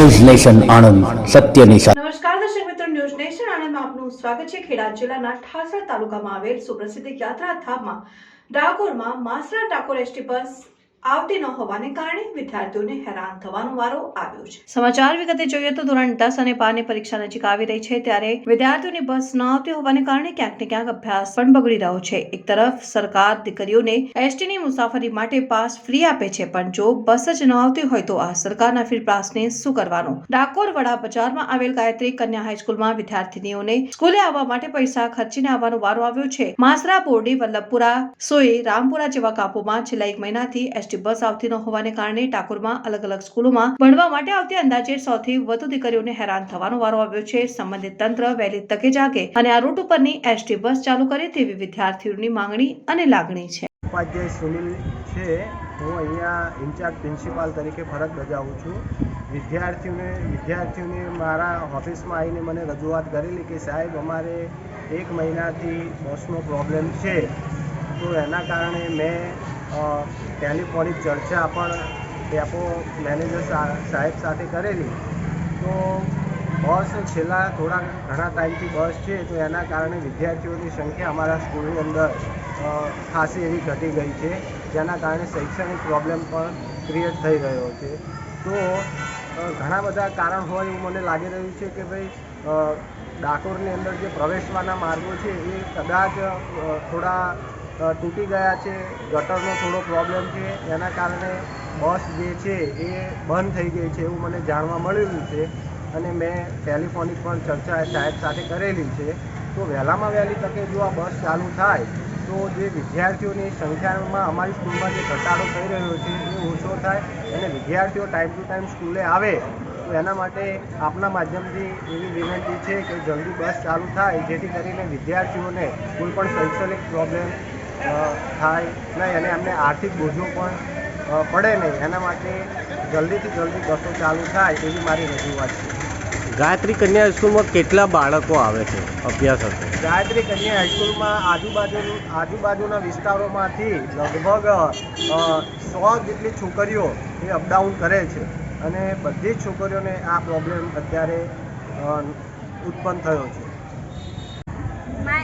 News nation Anand સત્યની સાથે નમસ્કાર, દર્શક મિત્રો, ન્યૂઝ નેશન આણંદમાં આપનું સ્વાગત છે. ખેડા જિલ્લાના ઠાસર તાલુકામાં આવેલ સુપ્રસિદ્ધ યાત્રાધામમાં ડાકોરમાં માસરા ડાકોર એસટી બસ આવતી ન હોવાને કારણે વિદ્યાર્થીઓને હેરાન થવાનો વારો આવ્યો છે. સમાચાર વિગતે જોઈએ તો ધોરણ દસ અને બારની પરીક્ષા નજીક આવી રહી છે ત્યારે વિદ્યાર્થીઓની બસ ન આવતી હોવાને કારણે ક્યાંક ને ક્યાંક અભ્યાસ પણ બગડી રહ્યો છે. એક તરફ સરકાર દીકરીઓને એસટીની મુસાફરી માટે પાસ ફ્રી આપે છે, પણ જો બસ જ ન આવતી હોય તો આ સરકારના ફ્રી પાસને શું કરવાનું? ડાકોર વડા બજારમાં આવેલ ગાયત્રી કન્યા હાઈસ્કૂલમાં વિદ્યાર્થીનીઓને સ્કૂલે આવવા માટે પૈસા ખર્ચીને આવવાનો વારો આવ્યો છે. માસરા, બોરડી, વલ્લભપુરા સોય રામપુરા જેવા કાપોમાં છેલ્લા એક મહિનાથી એસટી બસ આવતી ન હોવાને કારણે ટાકોરમાં અલગ અલગ સ્કૂલોમાં ભણવા માટે આવતી અંદાજે સૌથી વધુ દીકરીઓને હેરાન થવાનો વારો આવ્યો છે. સંબંધિત તંત્ર વહેલી તકે જાગે અને આ રૂટ ઉપરની એસટી બસ ચાલુ કરે તેવી વિદ્યાર્થીઓની માંગણી અને લાગણી છે. ઉપાધ્યાય સુનિલ છે. હું અહીંયા ઇન્ચાર્જ પ્રિન્સિપાલ તરીકે ફરજ બજાવું છું. વિદ્યાર્થીઓને વિદ્યાર્થીઓને મારા ઓફિસમાં આવીને મને રજૂઆત કરેલી કે સાહેબ, અમારે એક મહિનાથી બસનો પ્રોબ્લેમ છે. તો એના કારણે મેં ટેલિફોનિક ચર્ચા પણ ડેપો મેનેજર સાહેબ સાથે કરેલી. તો બસ છેલ્લા થોડા ઘણા ટાઈમથી બસ છે, તો એના કારણે વિદ્યાર્થીઓની સંખ્યા અમારા સ્કૂલની અંદર ખાસી એવી ઘટી ગઈ છે, જેના કારણે શૈક્ષણિક પ્રોબ્લેમ પણ ક્રિએટ થઈ રહ્યો છે. તો ઘણા બધા કારણ હોય એવું મને લાગી રહ્યું છે કે ભાઈ ડાકોરની અંદર જે પ્રવેશવાના માર્ગો છે, એ કદાચ થોડા તૂટી ગયા છે, ગટરનો થોડો પ્રોબ્લેમ છે. એના કારણે બસ જે છે એ બંધ થઈ ગઈ છે એવું મને જાણવા મળેલું છે. અને મેં ટેલિફોનિક પણ ચર્ચા સાહેબ સાથે કરેલી છે. તો વહેલામાં વહેલી તકે જો આ બસ ચાલુ થાય, તો જે વિદ્યાર્થીઓની સંખ્યામાં અમારી સ્કૂલમાં જે ઘટાડો થઈ રહ્યો છે એ ઓછો થાય અને વિદ્યાર્થીઓ ટાઈમ ટુ ટાઈમ સ્કૂલે આવે. તો એના માટે આપના માધ્યમથી એવી વિનંતી છે કે જલ્દી બસ ચાલુ થાય, જેથી કરીને વિદ્યાર્થીઓને કોઈ પણ શૈક્ષણિક પ્રોબ્લેમ થાય નહીં અને એમને આર્થિક બોજો પણ પડે નહીં. એના માટે જલ્દીથી જલ્દી બસો ચાલુ થાય એવી મારી રજૂઆત છે. ગાયત્રી કન્યા હાઈસ્કૂલમાં કેટલા બાળકો આવે છે? અભ્યાસ અર્થે ગાયત્રી કન્યા હાઈસ્કૂલમાં આજુબાજુ આજુબાજુના વિસ્તારોમાંથી લગભગ સો જેટલી છોકરીઓ એ અપડાઉન કરે છે. અને બધી જ છોકરીઓને આ પ્રોબ્લેમ અત્યારે ઉત્પન્ન થયો છે.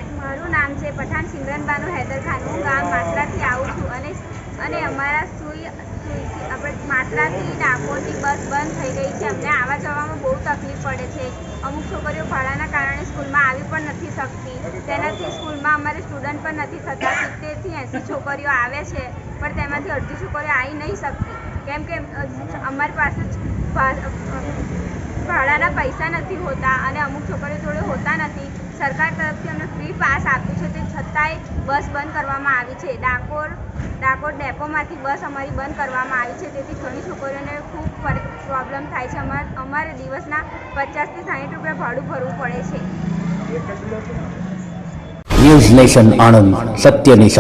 મારું નામ છે પઠાણ સિમરનબાનુ હૈદરખાન હું ગામ માત્રાથી આવું છું અને અને અમારા સુઈ આપણે માત્રાથી ડાકોરની બસ બંધ થઈ ગઈ છે. અમને આવવા જવામાં બહુ તકલીફ પડે છે. અમુક છોકરીઓ ભાડાના કારણે સ્કૂલમાં આવી પણ નથી શકતી. તેનાથી સ્કૂલમાં અમારે સ્ટુડન્ટ પણ નથી થતા. સિત્તેરથી એંસી છોકરીઓ આવે છે, પણ તેમાંથી અડધી છોકરીઓ આવી નહીં શકતી. કેમ કે અમારી પાસે ભાડાના પૈસા નથી હોતા અને અમુક છોકરીઓ જોડે હોતા નથી. સરકાર તરફથી અમને ફ્રી પાસ આપ્યું છે. તે છતાંય બસ બંધ કરવામાં આવી છે. ડાકોર ડાકોર ડેપોમાંથી બસ અમારી બંધ કરવામાં આવી છે. તેથી ઘણી છોકરીઓને ખૂબ પ્રોબ્લેમ થાય છે. અમારે અમારે દિવસના પચાસથી સાઠ રૂપિયા ભાડું ભરવું પડે છે. ન્યૂઝ નેશન આણંદ સત્યની સાથે